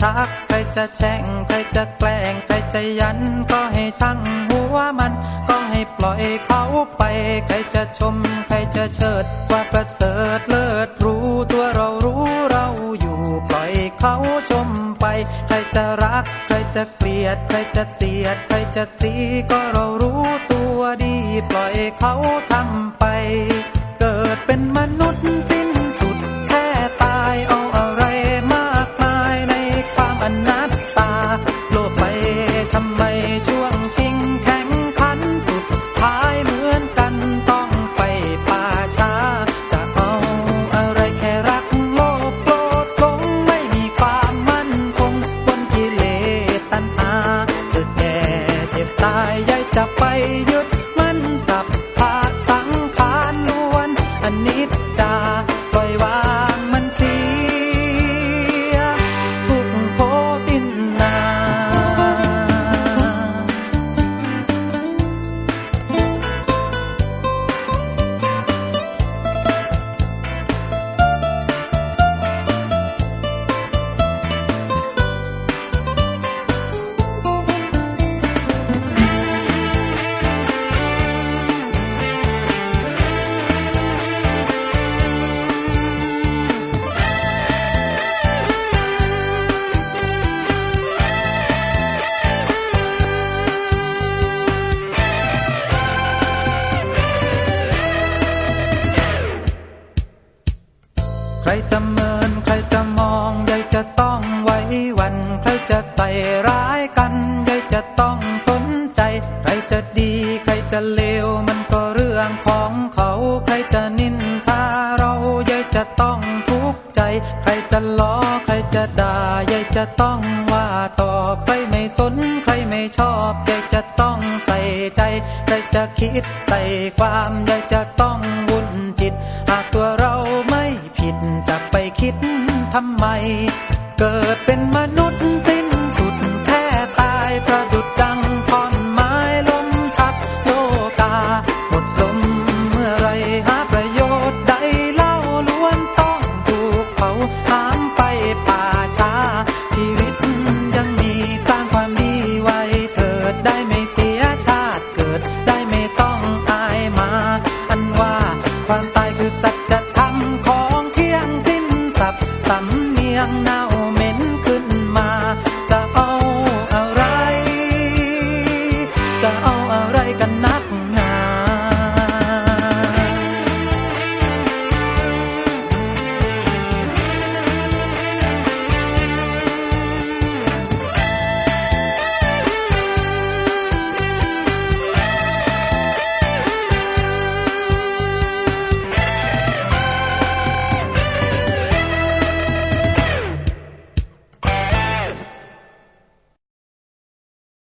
ชักใครจะแช่งใครจะแกล้งใครจะยันก็ให้ช่างหัวมันก็ให้ปล่อยเขาไป ใครจะชม ใครจะเชิดว่าประเสริฐเลิศรู้ตัวเรารู้เราอยู่ปล่อยเขาชมไป ใครจะรัก ใครจะเกลียด ใครจะเสียด ใครจะสีก็เรารู้ตัวดี ปล่อยเขาทำไป ตาย จะใส่ร้ายกันยายจะต้องสนใจ ใครจะดีใครจะเลวมันก็เรื่องของเขา ใครจะนินทาเรายายจะต้องทุกข์ใจ ใครจะล้อใครจะด่ายายจะต้องว่าตอบใครไม่สนใครไม่ชอบยายจะต้องใส่ใจ ใครจะคิดใส่ความยายจะต้องวุ่นจิต หากตัวเราไม่ผิดจะไปคิดทำไม เกิดเป็นมนุษ สำเนียงนาว